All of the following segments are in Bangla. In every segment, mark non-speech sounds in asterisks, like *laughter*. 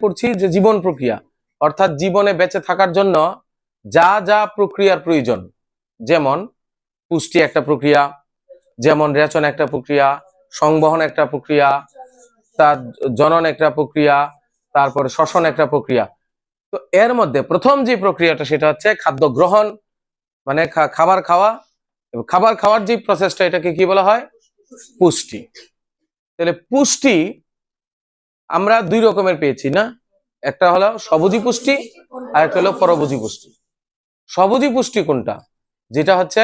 করছি যে জীবন প্রক্রিয়া, অর্থাৎ জীবনে বেঁচে থাকার জন্য যা যা প্রক্রিয়ার প্রয়োজন, যেমন পুষ্টি একটা প্রক্রিয়া, যেমন রেচন একটা প্রক্রিয়া, সংবহন একটা প্রক্রিয়া, তার জনন একটা প্রক্রিয়া, তারপরে শ্বসন একটা প্রক্রিয়া। তো এর মধ্যে প্রথম যে প্রক্রিয়াটা সেটা হচ্ছে খাদ্য গ্রহণ মানে খাবার খাওয়া। এবং খাবার খাওয়ার যে প্রসেসটা এটাকে কি বলা হয়? পুষ্টি। তাহলে পুষ্টি আমরা দুই রকমের পেয়েছি, না? একটা হলো সবুজি পুষ্টি আর একটা হলো পরভুজি পুষ্টি। সবুজি পুষ্টি কোনটা? যেটা হচ্ছে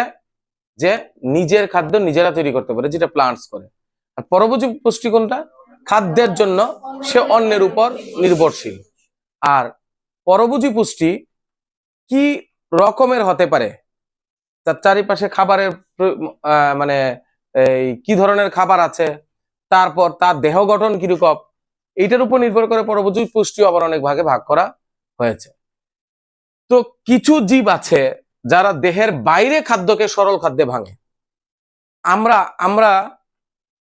যে নিজের খাদ্য নিজেরা তৈরি করতে পারে, যেটা প্লান্টস করে। আর পরভুজি পুষ্টি কোনটা? খাদ্যের জন্য সে অন্যের উপর নির্ভরশীল। আর পরভুজি পুষ্টি কি রকমের হতে পারে? তার চারিপাশে খাবারের মানে এই কি ধরনের খাবার আছে? তারপর তার দেহ গঠন কীরকম? এইটার উপর নির্ভর করে পরবর্তী পুষ্টি আবার অনেক ভাগে ভাগ করা হয়েছে। তো কিছু জীব আছে যারা দেহের বাইরে খাদ্যকে সরল খাদ্যে ভাঙে। আমরা আমরা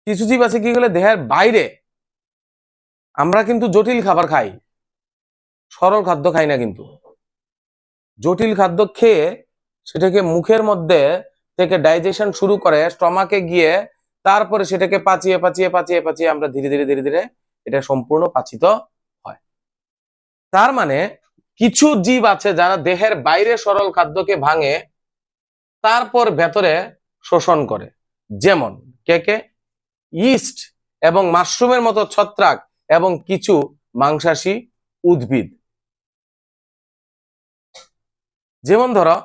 কিছু জীব আছে কি বলে দেহের বাইরে আমরা কিন্তু জটিল খাবার খাই। সরল খাদ্য খাই না কিন্তু। জটিল খাদ্য খেয়ে সেটাকে মুখের মধ্যে থেকে ডাইজেশন শুরু করে স্টমাকে গিয়ে তারপরে সেটাকে পাচিয়ে পাচিয়ে পাচিয়ে পাচিয়ে আমরা ধীরে ধীরে ধীরে ধীরে এটা সম্পূর্ণ পাচিত হয়। তার মানে কিছু জীব আছে যারা দেহের বাইরে সরল খাদ্যকে ভাঙে, তারপর ভেতরে শোষণ করে। যেমন কে কে? ইস্ট এবং মাশরুমের মতো ছত্রাক এবং কিছু মাংসাশী উদ্ভিদ। যেমন ধরো,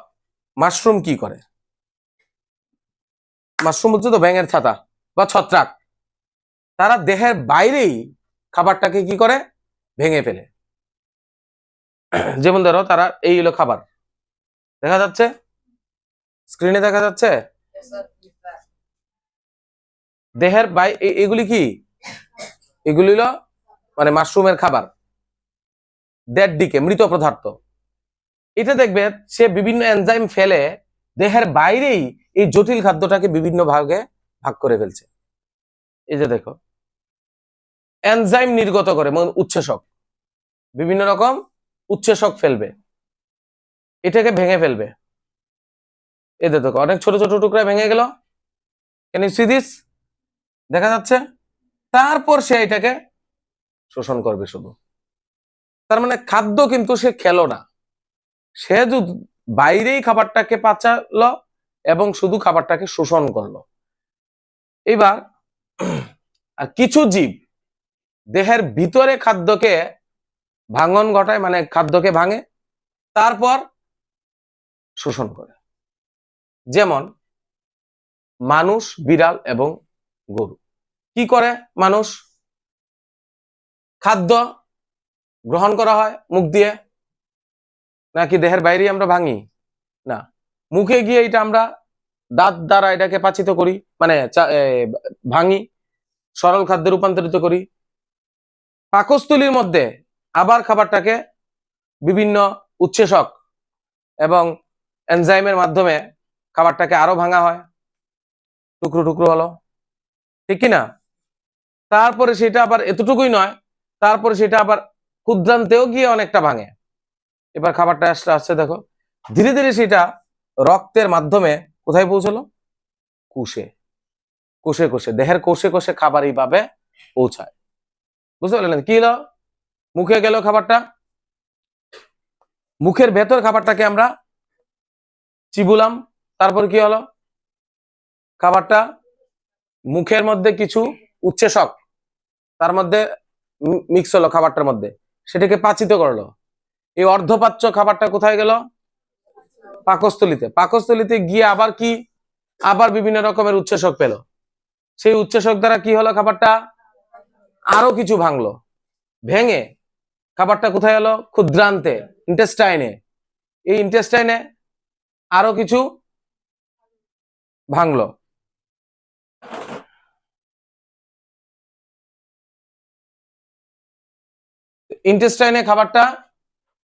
মাশরুম কি করে? মাশরুম হচ্ছে তো ব্যাঙের ছাতা বা ছত্রাক। তারা দেহের বাইরেই খাবারটাকে কি করে? ভেঙে ফেলে। যেমন ধরো তারা এই হলো খাবার। দেখা যাচ্ছে? স্ক্রিনে দেখা যাচ্ছে? দেহের বাই এগুলি কি? এগুলি হলো মানে মাশরুমের খাবার। দেড় দিকে মৃত পদার্থ। এটা দেখবে সে বিভিন্ন এনজাইম ফেলে দেহের বাইরেই এই জটিল খাদ্যটাকে বিভিন্ন ভাগে ভাগ করে ফেলছে। এই যে দেখো। এনজাইম নির্গত করে মানে উচ্ছেসক বিভিন্ন রকম উচ্ছেসক ফেলবে। এটাকে ভেঙে ফেলবে। যে দেখো, অনেক ছোট ছোট টুকরা ভেঙে গেল। ক্যান ইউ দেখা যাচ্ছে। তারপর সে এটাকে শোষণ করবে শুধু। তার মানে খাদ্য কিন্তু সে খেলো না। সে বাইরেই খাবারটাকে পাচালো এবং শুধু খাবারটাকে শোষণ করল। এবার কিছু জীব দেহের ভিতরে খাদ্যকে ভাঙন ঘটায় মানে খাদ্যকে ভাঙে, তারপর শোষণ করে। যেমন, মানুষ বিড়াল এবং গরু। কি করে মানুষ? খাদ্য গ্রহণ করা হয় মুখ দিয়ে। নাকি দেহের বাইরে আমরা ভাঙি? না। মুখে গিয়ে এটা আমরা দাঁত দ্বারা এটাকে পাচিত করি মানে ভাঙি, সরল খাদ্যে রূপান্তরিত করি। পাকস্থলীর মধ্যে আবার খাবারটাকে বিভিন্ন উচ্ছেষক এবং এনজাইমের মাধ্যমে খাবারটাকে আরও ভাঙা হয়। টুকরো টুকরো হলো। ঠিক কি না তারপরে সেটা আবার এতটুকুই নয়, তারপরে সেটা আবার ক্ষুদ্রান্তেও গিয়ে অনেকটা ভাঙে। এবার খাবারটা আসতে আসছে দেখো। ধীরে ধীরে সেটা রক্তের মাধ্যমে কোথায় পৌঁছলো? কোষে। কোষে কোষে। দেহের কোষে কোষে খাবার এইভাবে পৌঁছায়। বুঝতে পারলেন? কি হলো? মুখে গেল খাবারটা? মুখের ভেতর খাবারটাকে আমরা চিবুলাম। তারপর কি হলো? খাবারটা মুখের মধ্যে কিছু উচ্ছেসক তার মধ্যে মিক্স হলো খাবারটার মধ্যে। সেটাকে পাচিত করল। এই অর্ধপাচ্য খাবারটা কোথায় গেল? পাকস্থলিতে। পাকস্থলিতে গিয়ে আবার কি? আবার বিভিন্ন রকমের উচ্ছেসক পেল। সেই উচ্ছেসক দ্বারা কি হলো খাবারটা? আরও কিছু ভাঙলো। ভেঙে খাবারটা কোথায় হলো ক্ষুদ্রান্তে ইন্টেস্টাইনে এই ইন্টেস্টাইনে আরও কিছু ভাঙলো। ইন্টেস্টাইনে খাবারটা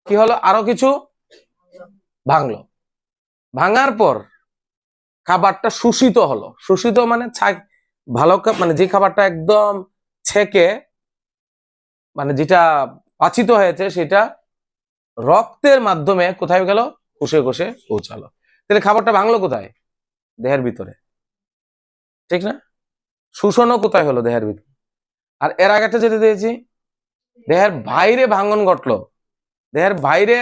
কি হলো? আরও কিছু ভাঙলো। ভাঙার পর খাবারটা শোষিত হলো। শোষিত মানে ভালো মানে যে খাবারটা একদম ছেকে মানে যেটা পাচিত হয়েছে সেটা রক্তের মাধ্যমে কোথায় গেল? কোষে কোষে পৌঁছালো। তাহলে খাবারটা ভাঙলো কোথায়? দেহের ভিতরে। ঠিক না? শোষণও কোথায় হলো দেহের ভিতরে? আর এর আগেটা যেটা দিয়েছি দেহের বাইরে ভাঙন ঘটলো। দেহের বাইরে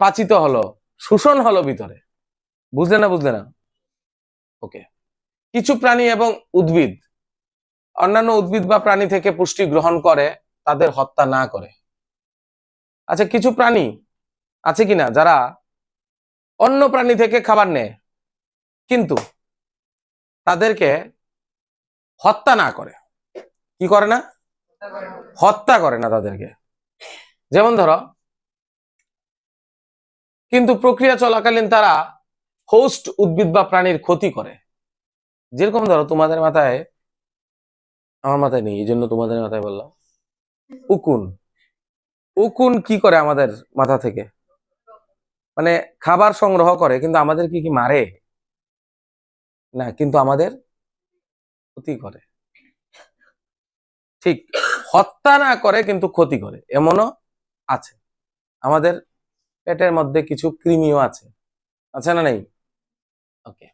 পাচিত হলো, শোষণ হলো ভিতরে। বুঝলে না বুঝলে না? ওকে কিছু প্রাণী এবং উদ্ভিদ অন্যান্য উদ্ভিদ বা প্রাণী থেকে পুষ্টি গ্রহণ করে, তাদের হত্যা না করে। আচ্ছা কিছু প্রাণী আছে কিনা যারা অন্য প্রাণী থেকে খাবার নেয়, কিন্তু তাদেরকে হত্যা না করে? কি করে না? হত্যা করে না তাদেরকে। যেমন ধরো, কিন্তু প্রক্রিয়া চলাকালীন তারা হোস্ট উদ্ভিদ বা প্রাণীর ক্ষতি করে। যেরকম ধরো তোমাদের মাথায় আমার মাথায় নেই এই জন্য তোমাদের মাথায় বললাম। উকুন। উকুন কি করে আমাদের মাথা থেকে? মানে খাবার সংগ্রহ করে, কিন্তু আমাদের কি কি মারে? না, কিন্তু আমাদের ক্ষতি করে। ঠিক, হত্যা না করে, কিন্তু ক্ষতি করে, এমনও আছে। আমাদের পেটের মধ্যে কিছু কৃমিও আছে। আছে না নেই? ওকে।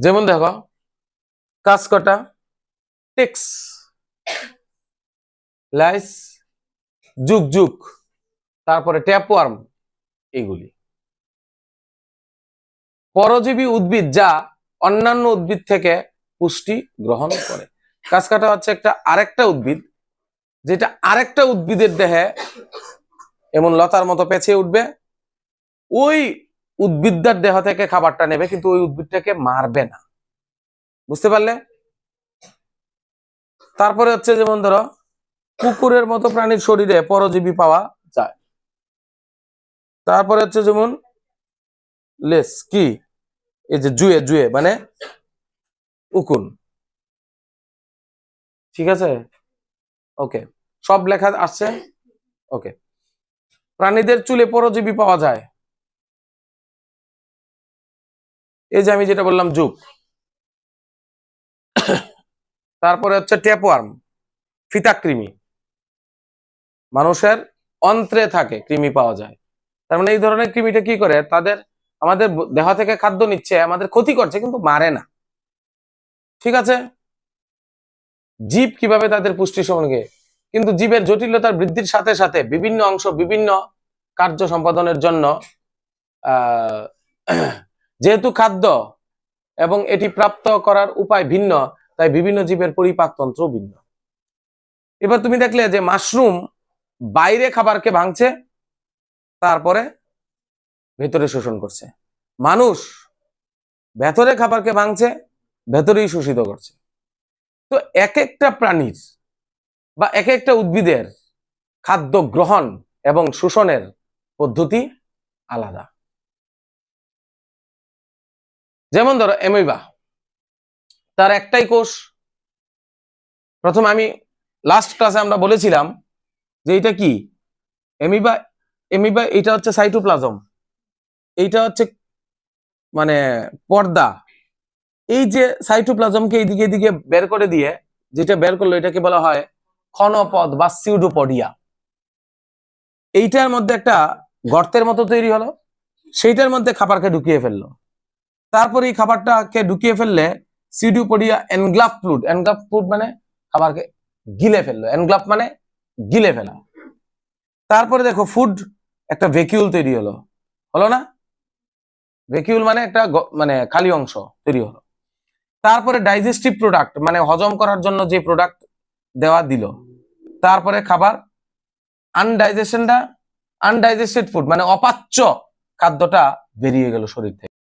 যেমন দেখো কাসকটা টেক্স। লাইস। যুগ যুগ। তারপরে ট্যাপওয়ার্ম এগুলি পরজীবী উদ্ভিদ যা অন্যান্য উদ্ভিদ থেকে পুষ্টি গ্রহণ করে। কাসকাটা হচ্ছে একটা আরেকটা উদ্ভিদ, যেটা আরেকটা উদ্ভিদের দেহে এমন লতার মতো পেঁচিয়ে উঠবে। ওই উদ্ভিদটার দেহ থেকে খাবারটা নেবে, কিন্তু ওই উদ্ভিদটাকে মারবে না। বুঝতে পারলে? তারপরে হচ্ছে যেমন ধরো, কুকুরের মতো প্রাণীর শরীরে পরজীবী পাওয়া যায়। তারপরে হচ্ছে যেমন, লেস, কি? এই যে জুয়ে জুয়ে মানে উকুন। ঠিক আছে? ওকে। সব লেখা আসছে? ওকে। প্রাণীদের চুলে পরজীবী পাওয়া যায়। এই যে আমি যেটা বললাম, যুগ। তারপরে হচ্ছে ট্যাপওয়ার্ম ফিতাকৃমি। মানুষের অন্ত্রে থাকে কৃমি পাওয়া যায়। তার মানে এই ধরনের কৃমিটা কি করে? তাদের আমাদের দেহ থেকে খাদ্য নিচ্ছে, আমাদের ক্ষতি করছে কিন্তু মারে না। ঠিক আছে? জীব কীভাবে তাদের পুষ্টি সম্পর্কে কিন্তু জীবের জটিলতার বৃদ্ধির সাথে সাথে বিভিন্ন অংশ বিভিন্ন কার্য সম্পাদনের জন্য *clears throat* যেহেতু খাদ্য এবং এটি প্রাপ্ত করার উপায় ভিন্ন তাই বিভিন্ন জীবের পরিপাকতন্ত্র ভিন্ন। এবার তুমি দেখলে যে মাশরুম বাইরে খাবারকে ভাঙছে, তারপরে ভেতরে শোষণ করছে। মানুষ ভেতরে খাবারকে ভাঙছে, ভেতরেই শোষিত করছে। তো এক একটা প্রাণীর বা এক একটা উদ্ভিদের খাদ্য গ্রহণ এবং শোষণের পদ্ধতি আলাদা। যেমন ধরো এমিবা তার একটাই কোষ। প্রথম আমি লাস্ট ক্লাসে আমরা বলেছিলাম যে এটা কি? এমিবা এমিবা এটা হচ্ছে সাইটোপ্লাজম এইটা হচ্ছে মানে পর্দা। এই যে সাইটোপ্লাজমকে এইদিকে এদিকে বের করে দিয়ে, যেটা বের করল এটাকে বলা হয় ক্ষণপদ বা সিউডোপডিয়া এইটার মধ্যে একটা গর্তের মতো তৈরি হলো, সেইটার মধ্যে খাবারকে ঢুকিয়ে ফেলল। তারপরে এই খাবারটাকে ঢুকিয়ে ফেললে সিউডোপডিয়া এনগ্লাফ ফ্লুড এনগ্লাফ ফ্লুড মানে খাবারকে গিলে ফেলল। এনগ্লাফ মানে গিলে ফেলা। তারপরে দেখো ফুড একটা ভেকিউল তৈরি হলো। হলো না? ভেকিউল মানে একটা মানে খালি অংশ তৈরি হলো। তারপরে ডাইজেস্টিভ প্রোডাক্ট মানে হজম করার জন্য যে প্রোডাক্ট দেওয়া দিল। তারপরে খাবার আনডাইজেশনটা আনডাইজেস্টেড ফুড মানে অপাচ্য খাদ্যটা বেরিয়ে গেল শরীর থেকে।